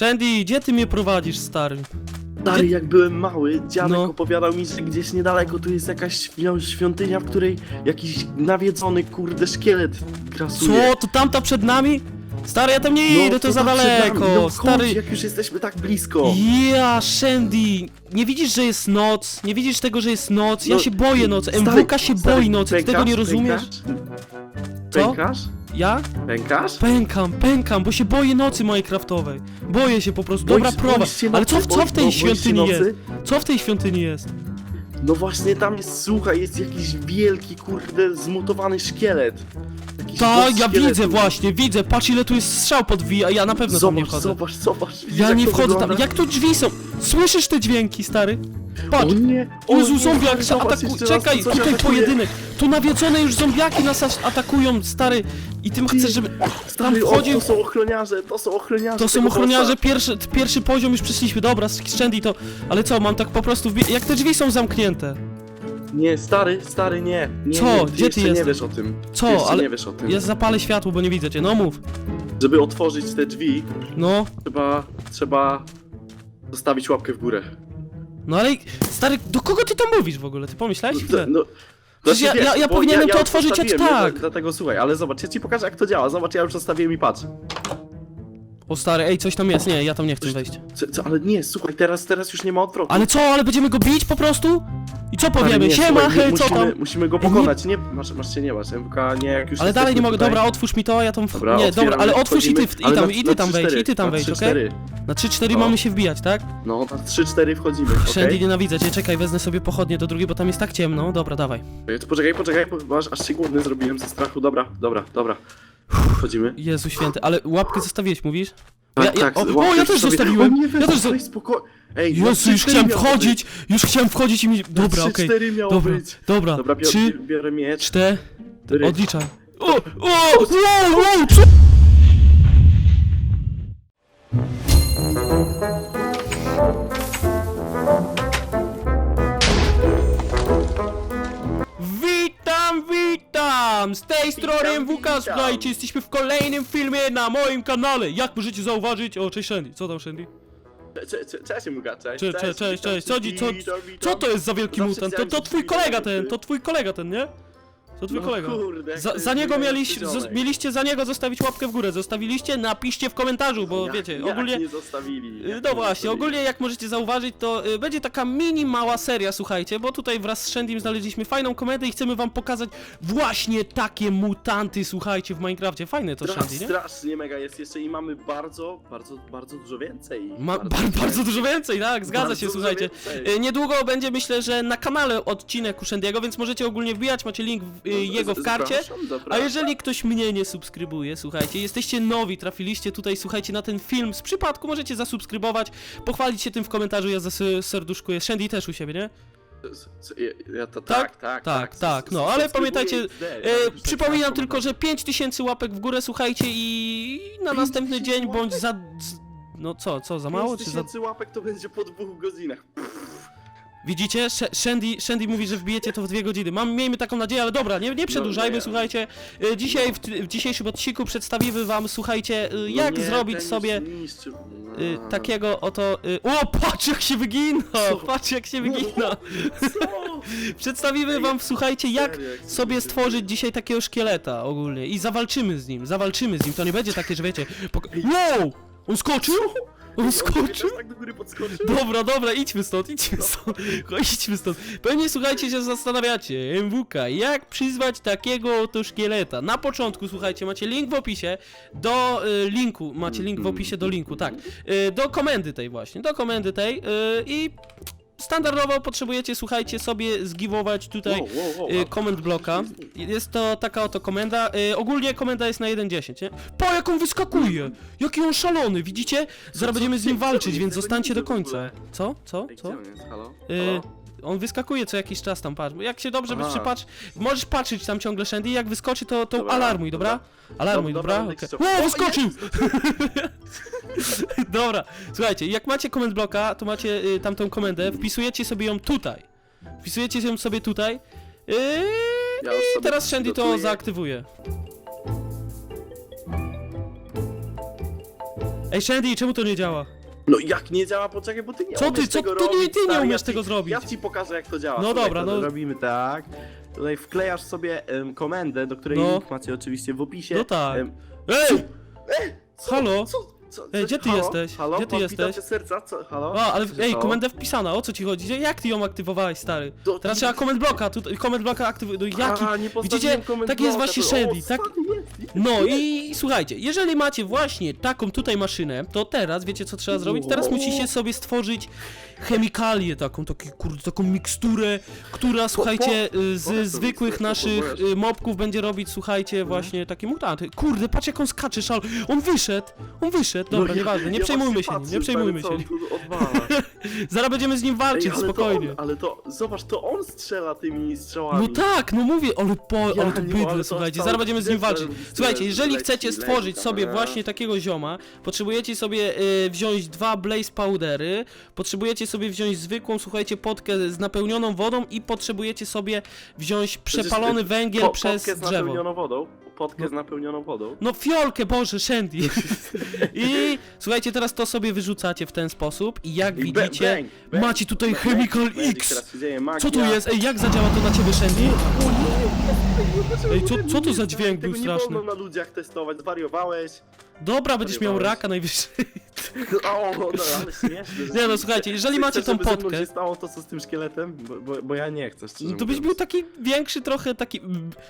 Shandy, gdzie ty mnie prowadzisz, stary? Stary, jak byłem mały, dziadek No. opowiadał mi, że gdzieś niedaleko tu jest jakaś świ- świątynia, w której jakiś nawiedzony, kurde, szkielet grasuje. Co, to tamta przed nami? Stary, ja tam nie idę, to za tam przed nami. daleko. No, Stary, Chodź, jak już jesteśmy tak blisko. Ja, Shandy, nie widzisz, że jest noc? Nie widzisz tego, że jest noc? Ja No, się boję nocy. stary, MWK się stary, boi nocy, ty tego pękasz, nie rozumiesz? Pękasz? Co? Pękasz? Ja? Pękasz? Pękam, pękam, bo się boję nocy mojej kraftowej. Boję się po prostu. Dobra, prowadź. boisz się Ale co, nocy? co w tej Boisz- boisz się świątyni jest? Co w tej świątyni jest? No właśnie, tam jest, słuchaj, jest jakiś wielki, kurde, zmutowany szkielet. Jakiś Tak, ja szkieletu. widzę właśnie, widzę. Patrz ile tu jest strzał pod drzwi, a ja na pewno tam nie Zobacz, wchodzę. zobacz, zobacz. Widzisz, Ja jak nie to wchodzę tam. wygląda? Jak tu drzwi są? Słyszysz te dźwięki, stary? Patrz. O nie, o Jezu, nie, zombiak się atakuje. Czekaj, tutaj atakuje. pojedynek. Tu nawiedzone już zombiaki nas aż atakują, stary. I ty chcesz, żeby tam Stary, o, to są ochroniarze, to są ochroniarze. To są tego ochroniarze, bossa. pierwszy, pierwszy poziom już przeszliśmy, dobra, Shandy to... Ale co, mam tak po prostu wbie... Jak te drzwi są zamknięte? Nie, stary, stary, nie. nie Co? Nie, ty Gdzie ty jeszcze nie jesteś? wiesz o tym. Co? Ty jeszcze Ale- nie wiesz o tym. Ja zapalę światło, bo nie widzę cię, no mów. Żeby otworzyć te drzwi, No, trzeba, trzeba zostawić łapkę w górę. no ale... Stary, do kogo ty to mówisz w ogóle? Ty pomyślałeś chwilę? No, Przecież ja- znaczy, ja- ja bo powinienem to otworzyć od tak. Ja, dlatego słuchaj, ale zobacz, ja ci pokażę jak to działa. Zobacz, ja już zostawiłem i patrz. O stary, ej, coś tam jest, nie, ja tam nie chcę wejść. Co, co, ale nie, słuchaj, teraz, teraz już nie ma odwrotu. Ale co, ale będziemy go bić po prostu? I co powiemy? nie, Siema, słuchaj, hej, co musimy, tam? Musimy go pokonać, nie, masz, masz się nie masz, MK, nie, jak już Ale dalej nie jesteśmy mogę, tutaj. dobra, otwórz mi to, ja tam... Dobra, nie, otwieram, dobra, ale otwórz i ty, wchodzimy, i ale tam, na- i na ty tam wejdź, 3-4, i ty tam na wejdź, 3-4. okej? Na 3-4 No. mamy się wbijać, tak? No, na 3-4 wchodzimy, Shandy, okej? nienawidzę cię, czekaj, wezmę sobie pochodnie do drugiej, bo tam jest tak ciemno, dobra, dawaj. Okay? Poczekaj, poczekaj, bo aż, aż się głodny zrobiłem ze strachu, dobra, dobra, dobra. Wchodzimy. Jezu święty, ale łapkę zostawiłeś, mówić? Tak, Ja- ja- tak, o, łapkę o, ja też sobie- zostawiłem, O, nie, ja weź, też zo- weź, spoko... Ej, Jezu, już 3-4 chciałem miało wchodzić, już chciałem wchodzić i mi... być. Dobra, okej, 3-4 miało dobra, być. dobra, Dobra, bior, trzy, biorę miecz. cztery, odliczaj. O, o, wow, co? Witam! Z tej strony MWK, witam. słuchajcie, jesteśmy w kolejnym filmie na moim kanale. Jak możecie zauważyć... O, cześć Shandy, co tam Shandy? Cze- cze- Cześć, Muga, cześć. Cześć, cześć, cześć, cześć. Co, dzi- co, witam, witam. co to jest za wielki Zawsze mutant? To, chciałem to się twój kolega ten, to twój kolega ten, nie? To twój No kolega. kurde, jak Za, to jest za niego mieliście, ziomek. mieliście za niego zostawić łapkę w górę. Zostawiliście? Napiszcie w komentarzu, bo Jak- wiecie, jak ogólnie... nie zostawili. Jak No nie właśnie, zostawili. ogólnie jak możecie zauważyć, to y, będzie taka mini mała seria, słuchajcie, bo tutaj wraz z Shandym znaleźliśmy fajną komedę i chcemy wam pokazać właśnie takie mutanty, słuchajcie, w Minecrafcie. Fajne to Stra- Shandy, nie? Strasznie mega jest jeszcze i mamy bardzo, bardzo, bardzo dużo więcej. Ma, bar, bardzo dużo więcej, tak, zgadza Bardzo się, dużo słuchajcie. więcej. Y, Niedługo będzie, myślę, że na kanale odcinek u Shandy'ego, więc możecie ogólnie wbijać, macie link w, jego w karcie. A jeżeli ktoś mnie nie subskrybuje, słuchajcie, jesteście nowi, trafiliście tutaj, słuchajcie, na ten film z przypadku, możecie zasubskrybować, pochwalić się tym w komentarzu, ja zas- serduszkuję. Shandy też u siebie, nie? Ja- to Tak? tak, tak, Tak, tak, no, ale pamiętajcie, E, tak, tak przypominam tylko, że 5000 łapek w górę, słuchajcie, i na następny 5000 dzień bądź za... No co, co, za mało, czy za... 5000 łapek to będzie po dwóch godzinach. Widzicie? Sh- Shandy, Shandy mówi, że wbijecie to w dwie godziny. Mam, miejmy taką nadzieję, ale dobra, nie, nie przedłużajmy, nie. słuchajcie. E, Dzisiaj, w, w dzisiejszym odcinku przedstawimy wam, słuchajcie, e, No jak nie, zrobić ten sobie... niszczył. No. Y, takiego oto. Y, o, patrz jak się wygina! Patrz jak się wygina! Co? Przedstawimy wam, słuchajcie, jak Serio, jak sobie stworzyć dzisiaj takiego szkieleta ogólnie. I zawalczymy z nim, zawalczymy z nim. To nie będzie takie, że wiecie. Pok- wow! On skoczył? On skoczył? tak do góry podskoczył. Dobra, dobra, idźmy stąd, idźmy stąd, idźmy stąd. Pewnie słuchajcie się zastanawiacie, MWK, jak przyzwać takiego oto szkieleta. Na początku, słuchajcie, macie link w opisie do y, linku, macie link w opisie do linku, tak, y, do komendy tej właśnie, do komendy tej y, i standardowo potrzebujecie, słuchajcie, sobie zgiwować tutaj Wow, wow, wow, y, komend bloka. Jest to taka oto komenda. Y, ogólnie komenda jest na 1.10, nie? Po jak on wyskakuje! Jaki on szalony, widzicie? Zaraz będziemy z nim walczyć, więc zostańcie do końca. Co? Co? Co? Halo? Y, Halo? On wyskakuje co jakiś czas tam, patrz. Jak się dobrze Aha. przypatrz, możesz patrzeć tam ciągle Shandy, jak wyskoczy to, to Dobra, alarmuj, dobra? Alarmuj, Dobra, dobra? Okej. krzyczał. wyskoczył! dobra, słuchajcie, jak macie komend bloka, to macie y, tamtą komendę, wpisujecie sobie ją tutaj. Wpisujecie ją sobie tutaj. Yy, Ja już I sobie teraz Shandy to przygotuję. zaaktywuje. Ej, Shandy, czemu to nie działa? No jak nie działa, poczekaj, bo ty nie Co ty, umiesz co tego ty, nie- robić, ty nie stary, umiesz ja ci- tego zrobić. Ja ci pokażę jak to działa. No Słuchaj, dobra, to no. Robimy tak. Tutaj wklejasz sobie em, komendę, do której No. link macie oczywiście w opisie. No tak. Em, Ej! co, Halo? Co, co, Ej, gdzie ty halo? jesteś? Halo? Gdzie ty jesteś? bitacie serca, co? Halo? A, ale Co się ej, stało? komenda wpisana, o co ci chodzi? Jak ty ją aktywowałeś, stary? To- Teraz trzeba comment bloka, tu comment bloka aktywuj, no jaki? A, nie Widzicie? postawiłem comment Tak jest właśnie to- Shandy, o, tak? stary, jest. No i słuchajcie, jeżeli macie właśnie taką tutaj maszynę, to teraz wiecie co trzeba zrobić? Teraz Wow. musicie sobie stworzyć chemikalię taką, taki, kurde, taką miksturę, która słuchajcie, y, z zwykłych naszych y, mobków będzie robić, słuchajcie, właśnie takie mutanty. Kurde, patrz jak on skacze, szal. On wyszedł, on wyszedł. Dobra, No ja- nieważne, nie przejmujmy się nim, nie przejmujmy się nim. Zaraz będziemy z nim walczyć, ale spokojnie. To on, ale to, zobacz, to on strzela tymi strzałami. No tak, no mówię, ale po, ale to bydle, słuchajcie, zaraz będziemy z nim walczyć. Słuchajcie, jeżeli leci, chcecie stworzyć sobie właśnie takiego zioma, potrzebujecie sobie y, wziąć dwa blaze powdery, potrzebujecie sobie wziąć zwykłą, słuchajcie, potkę z napełnioną wodą i potrzebujecie sobie wziąć przepalony węgiel Po- przez potkę z drzewo. napełnioną wodą. Potkę z napełnioną wodą. No fiolkę, Boże, Shandy. I słuchajcie, teraz to sobie wyrzucacie w ten sposób i jak I widzicie, bang, bang, macie tutaj bang, Chemical bang, X. Co tu jest? Ej, jak zadziała to na ciebie, Shandy? Dlaczego Ej, co- co to za dźwięk Tego był nie straszny? wolno na ludziach testować, zwariowałeś. Dobra, będziesz miał raka najwyżej. O, no ale śmieszne. Nie no, słuchajcie, jeżeli Ty macie chcesz, tą żeby ze mną potkę, się stało to, co z tym szkieletem? Bo, bo, bo ja nie chcę, szczerze no to byś mówiąc. był taki większy trochę, taki...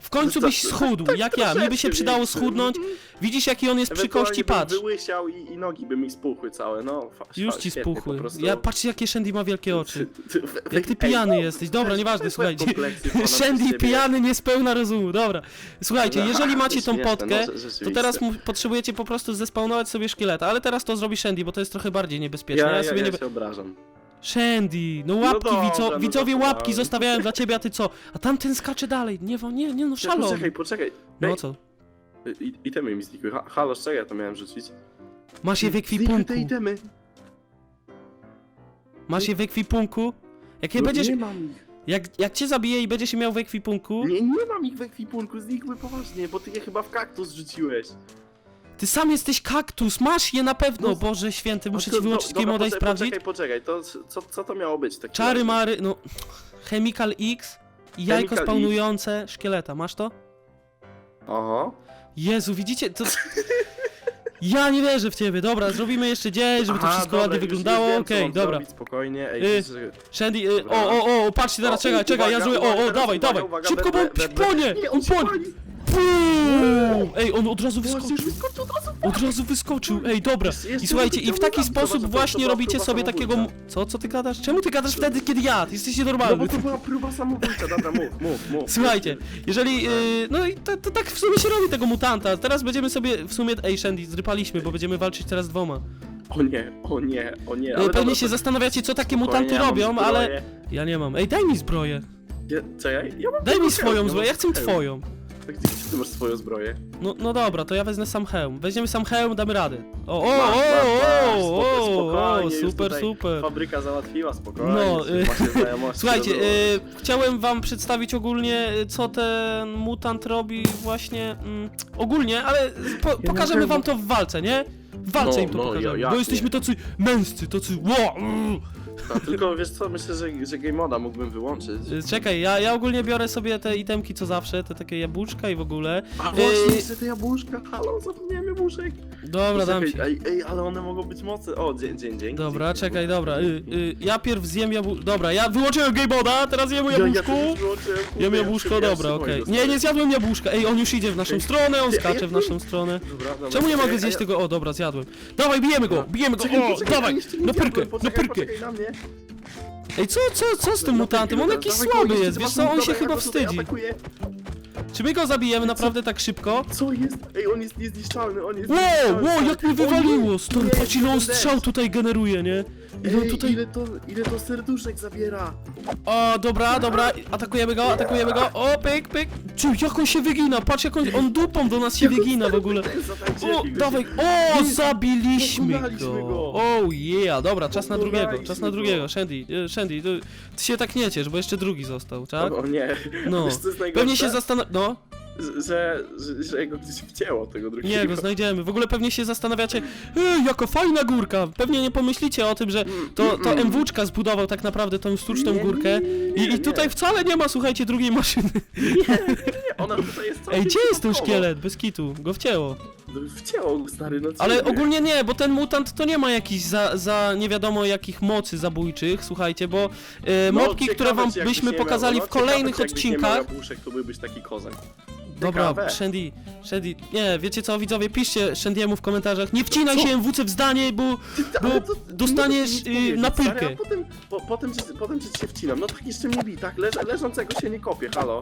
W końcu To- byś schudł, tak jak ja. Mnie by się troszeczkę przydało większy. schudnąć. Widzisz, jaki on jest przy Ewentualnie kości, bym patrz. wyłysiał i, i nogi by mi spuchły całe, no. Fa, Już fa, ci świetnie, spuchły. po prostu. Ja, patrzcie, jakie Shandy ma wielkie oczy. Jak ty Ej, pijany no, jesteś. Dobra, nieważne, słuchajcie. Shandy pijany, niespełna rozumu, dobra. Słuchajcie, No, jeżeli macie tą potkę, no, to teraz mu, potrzebujecie po prostu zespawnować sobie szkieleta, ale teraz to zrobi Shandy, bo to jest trochę bardziej niebezpieczne. Ja, Ja, ja, sobie ja, nie... się obrażam. Shandy, no łapki, dobra, widzo, no widzowie dobra. łapki zostawiają dla ciebie, a ty co? A tamten skacze dalej, nie, nie, nie no szalon. Poczekaj, poczekaj. No Ej, co? I, itemy mi znikły. Ha, halo, czego ja to miałem rzucić? Masz je w Znikły ekwipunku, te itemy. masz je w ekwipunku. Jak je No, będziesz, Nie mam ich. jak, jak cię zabiję i będziesz je miał w ekwipunku, Nie, nie mam ich w ekwipunku, znikły poważnie, bo ty je chyba w kaktus rzuciłeś. Ty sam jesteś kaktus, masz je na pewno, No, Boże święty, muszę ci wyłączyć do- game dobra, moda i sprawdzić. Poczekaj, poczekaj, to co, co to miało być? Tak Czary mary, no, Chemical X i jajko Chemical spawnujące szkieleta, masz to? Aha. Jezu, widzicie, to... Ja nie wierzę w ciebie, dobra, zrobimy jeszcze dzień, żeby to Aha, wszystko dobra, ładnie już- już wyglądało, wiem, co okej, mam dobra. Zrobić, spokojnie, ej, Y, wiesz, że- Shandy, y, Dobra. o, o, o, patrzcie teraz, O, czekaj, czekaj, ja uwaga, o, o, teraz dawaj, uwaga, dawaj, uwaga, szybko, bo on płonie, Nie, on on płonie. Bum! Ej, on od razu wyskoczył. wyskoczył od razu. Od razu wyskoczył, ej, dobra. Jeszcze- jeszcze I słuchajcie, i w taki sposób zobacz, właśnie robicie próba sobie takiego... samobójcza. Co, co ty gadasz? Czemu ty gadasz wtedy, kiedy ja? Ty jesteś No nienormalny. bo to była próba samobójcza, dobra, mów, mów, mów. Słuchajcie, jeżeli. Yy, no i to, to tak w sumie się robi tego mutanta. Teraz będziemy sobie w sumie. Ej, Shandy, zrypaliśmy, bo będziemy walczyć teraz dwoma. O nie, o nie, o nie. Yy, ale pewnie dobra, się to- zastanawiacie, co takie spokojnie, mutanty ja mam robią, zbroję. ale. Ja nie mam. Ej, daj mi zbroję. Ja, czekaj, ja mam Daj mi swoją zbroję, ja chcę twoją. Tak, Gdzie ty masz swoją zbroję? No, no dobra, to ja wezmę sam hełm. Weźmiemy sam hełm, damy radę. O, o, o, masz, masz, o, spoko- o, o, spokojnie, już super, tutaj super. Fabryka załatwiła, spokojnie. No, y, macie znajomości. Słuchajcie, y, chciałem wam przedstawić ogólnie, y, co ten mutant robi właśnie mm, ogólnie, ale po, pokażemy wam to w walce, nie? W walce No, im to no, pokażemy, ja- bo jesteśmy tacy męscy, tacy ło, mm. Tylko wiesz co, myślę, że, że game moda mógłbym wyłączyć. Y, Czekaj, ja, ja ogólnie biorę sobie te itemki co zawsze, te takie jabłuczka i w ogóle. A Y, właśnie, jeszcze te jabłuszka, halo, zapomniałem jabłuszek. Dobra, dam ci. Ej, ej, ale one mogą być mocne. O, dzień, dzień, dzień. Dobra, czekaj, dobra. Y, y, ja pierw zjem jabłuszko. Dobra, ja wyłączyłem game moda, teraz jem Ja, ja wyłączyłem, Jem ja jabłuszko, dobra, okej. Nie, nie zjadłem jabłuszka. Ej, on już idzie w naszą stronę, on skacze w naszą stronę. Czemu nie mogę zjeść tego? O, dobra, zjadłem. Dawaj, bijemy go, bijemy go, o, dawaj, na pyrkę, na pyrkę. Ej, co, co, co z tym mutantem? On jakiś słaby jest, wiesz co, on się chyba wstydzi. Czy my go zabijemy naprawdę tak szybko? Co jest? Ej, on jest niezniszczalny, on jest Wow, wow, jak mnie O wywaliło, nie, patrz ile on strzał tutaj generuje, nie? Ile Ej, tutaj... ile to, ile to serduszek zabiera? O, dobra, dobra, atakujemy go, atakujemy go, o, pyk, pyk. Czy, jak on się wygina, patrz jak on, on dupą do nas się wygina w ogóle. O, dawaj, o, zabiliśmy go. go. Oh yeah, dobra, czas na drugiego, czas na go. drugiego, Shandy, y, Shandy, ty, ty się tak nie ciesz, bo jeszcze drugi został, tak? O, o nie. No. Wiesz, co jest najgorsze? Pewnie się zastanawia, no, że, że, że, jego gdzieś wcięło tego drugiego. Nie, go znajdziemy. W ogóle pewnie się zastanawiacie, Ej, jaka fajna górka. Pewnie nie pomyślicie o tym, że to, to Mm, MWczka zbudował tak naprawdę tą sztuczną Nie, górkę. nie, I, nie, I tutaj wcale nie ma, słuchajcie, drugiej maszyny. Nie, nie, nie, ona tutaj jest całkiem Ej, gdzie jest ten przypadkowo. szkielet? Bez kitu, go wcięło. No, Wcięło go, stary, no co Ale ty? ogólnie nie, bo ten mutant to nie ma jakichś za, za nie wiadomo jakich mocy zabójczych, słuchajcie, bo e, No, mopki, ciekawe, które wam czy jakbyś byśmy nie miał- pokazali no, w kolejnych ciekawe, czy jakbyś nie miał odcinkach. jabłuszek, to byłbyś taki kozak. Dobra, Ciekawe. Shandy, Shandy, nie, wiecie co, widzowie, piszcie Shandy'emu w komentarzach, nie wcinaj Co? się MWC w zdanie, bo Ale Bo to- dostaniesz, nie możesz y, powiedzieć, stary, a potem, po, potem, ci, potem ci się wcinam. No tak jeszcze mnie bij, tak? Leż, leżącego się nie kopie, halo?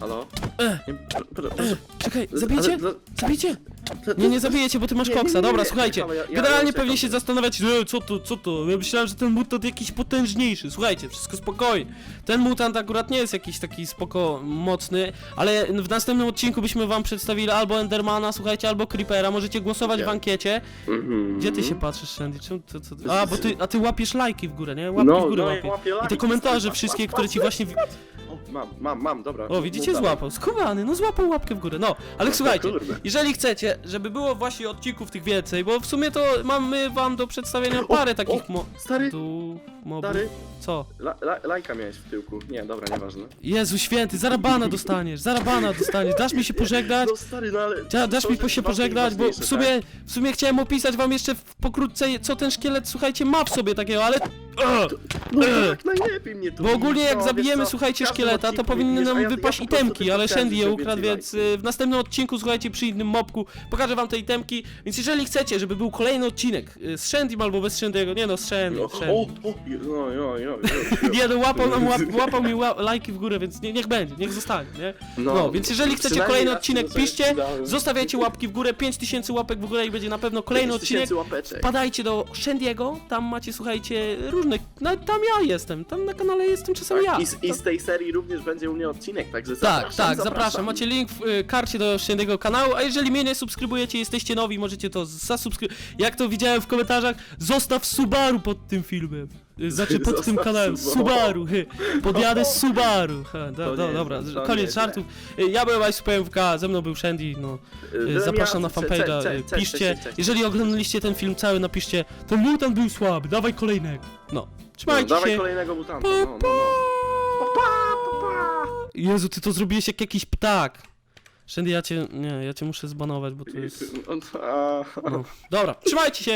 Halo? E. Nie, pro, proszę, Czekaj, zabijecie? ale- Zabijecie? Nie, nie zabijecie, bo ty masz Nie, nie, koksa, nie, nie, dobra, nie, słuchajcie, halo, ja- ja- generalnie ja pewnie czekam. się zastanawiacie, e, co to, co to, ja myślałem, że ten mutant jakiś potężniejszy, słuchajcie, wszystko spokojnie, ten mutant akurat nie jest jakiś taki spoko mocny, ale w następnym odcinku byśmy wam przedstawili albo Endermana, słuchajcie, albo Creepera, możecie głosować w ankiecie, Mhm. gdzie ty się patrzysz, czemu, to, a, bo ty, a ty łapiesz lajki w górę, nie, łapki No, w górę no, ja łapię I te lajki, komentarze wszystkie, patrz, które ci właśnie... wi- O, mam, mam, mam, dobra. O, widzicie, mów dalej. złapał, skubany, no złapał łapkę w górę, no, ale No, słuchajcie, kurde. jeżeli chcecie, żeby było właśnie odcinków tych więcej, bo w sumie to mamy wam do przedstawienia O, parę o, takich mo... Stary, Tu... mobów. stary, Co? la, la, lajka miałeś w tyłku. Nie, dobra, nieważne. Jezu święty, zarabana dostaniesz, zarabana dostaniesz, dasz mi się pożegnać? No stary, no ale... Da, dasz to mi po się pożegnać, bo w sumie, w sumie chciałem opisać wam jeszcze w pokrótce, co ten szkielet, słuchajcie, ma w sobie takiego, ale... Ugh! tak? No tak, najlepiej mnie tu Bo ogólnie jak no, zabijemy, słuchajcie, w każdym szkieleta, to powinny nam ja- ja wypaść itemki, ale Shandy je ukradł, więc y, w następnym odcinku, słuchajcie, przy innym mopku pokażę wam te itemki, więc jeżeli chcecie, żeby był kolejny odcinek y, z Shandym albo bez Shandy'ego, nie no, z Shandy, No, z Shandy. o, o, no, no, no, no, Nie no, łapał nam, łap, łapał mi ła, lajki w górę, więc nie, niech będzie, niech zostanie, nie? No, więc jeżeli chcecie przynajmniej kolejny raz odcinek, piszcie, zostawiajcie łapki w górę, 5000 łapek w górę i będzie na pewno kolejny 5 odcinek. łapeczek. Wpadajcie do Shandy'ego, tam macie, słuchajcie, różne, no tam ja jestem, tam na kanale jestem czasami ja. Tak, i, z, I z tej serii również będzie u mnie odcinek, także Tak, zapraszam, tak, zapraszam. Macie link w y, karcie do Shandy'ego kanału, a jeżeli mnie nie subskrybujecie, jesteście nowi, możecie to zasubskrybować. Jak to widziałem w komentarzach, zostaw Subaru pod tym filmem. Y, Znaczy pod tym kanałem. Subaru. Subaru, hy. Podjadę z Subaru. Ha, do, To do, nie, dobra, to nie, koniec nie. żartów. Y, Ja byłem ISPMK, ze mną był Shandy, no. Y, Zapraszam na fanpage'a, y, piszcie. Jeżeli oglądaliście ten film cały, napiszcie, ten mutant był słaby, dawaj kolejnego. No, trzymajcie Dawaj się. kolejnego mutanta, no, no, no. Pa. Jezu, ty to zrobiłeś jak jakiś ptak. Shandy, ja cię, nie, ja cię muszę zbanować, bo to jest... A, No. Dobra, trzymajcie się!